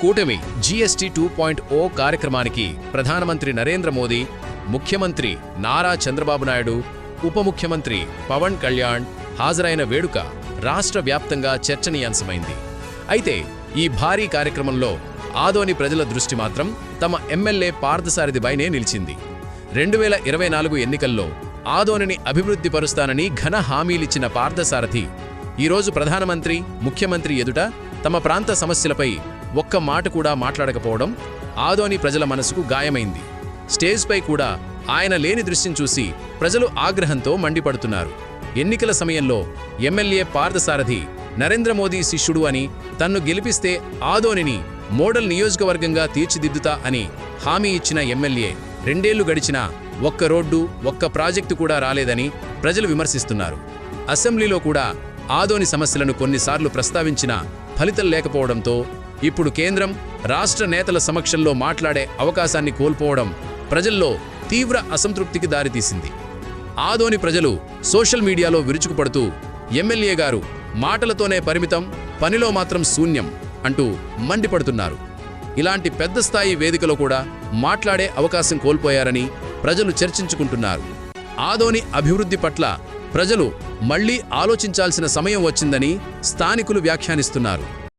కూటమి GST two point ఓ కార్యక్రమానికి ప్రధానమంత్రి నరేంద్ర మోదీ ముఖ్యమంత్రి నారా చంద్రబాబు నాయుడు ఉప ముఖ్యమంత్రి పవన్ కళ్యాణ్ హాజరైన వేడుక రాష్ట్ర వ్యాప్తంగా చర్చనీయాంశమైంది. అయితే ఈ భారీ కార్యక్రమంలో ఆదోని ప్రజల దృష్టి మాత్రం తమ ఎమ్మెల్యే పార్థసారథిపైనే నిలిచింది. రెండు వేల ఇరవై నాలుగు ఎన్నికల్లో ఆదోనిని అభివృద్ధి పరుస్తానని ఘన హామీలిచ్చిన పార్థసారథి ఈరోజు ప్రధానమంత్రి ముఖ్యమంత్రి ఎదుట తమ ప్రాంత సమస్యలపై ఒక్క మాట కూడా మాట్లాడకపోవడం ఆదోని ప్రజల మనసుకు గాయమైంది. స్టేజ్పై కూడా ఆయన లేని దృశ్యం చూసి ప్రజలు ఆగ్రహంతో మండిపడుతున్నారు. ఎన్నికల సమయంలో ఎమ్మెల్యే పార్థసారథి నరేంద్ర మోదీ శిష్యుడు అని తన్ను గెలిపిస్తే ఆదోనిని మోడల్ నియోజకవర్గంగా తీర్చిదిద్దుతా అని హామీ ఇచ్చిన ఎమ్మెల్యే రెండేళ్ళు గడిచినా ఒక్క రోడ్డు ఒక్క ప్రాజెక్టు కూడా రాలేదని ప్రజలు విమర్శిస్తున్నారు. అసెంబ్లీలో కూడా ఆదోని సమస్యలను కొన్నిసార్లు ప్రస్తావించినా ఫలితం లేకపోవడంతో ఇప్పుడు కేంద్రం రాష్ట్ర నేతల సమక్షంలో మాట్లాడే అవకాశాన్ని కోల్పోవడం ప్రజల్లో తీవ్ర అసంతృప్తికి దారితీసింది. ఆదోని ప్రజలు సోషల్ మీడియాలో విరుచుకుపడుతూ ఎమ్మెల్యే గారు మాటలతోనే పరిమితం పనిలో మాత్రం శూన్యం అంటూ మండిపడుతున్నారు. ఇలాంటి పెద్ద స్థాయి వేదికలో కూడా మాట్లాడే అవకాశం కోల్పోయారని ప్రజలు చర్చించుకుంటున్నారు. ఆదోని అభివృద్ధి పట్ల ప్రజలు మళ్ళీ ఆలోచించాల్సిన సమయం వచ్చిందని స్థానికులు వ్యాఖ్యానిస్తున్నారు.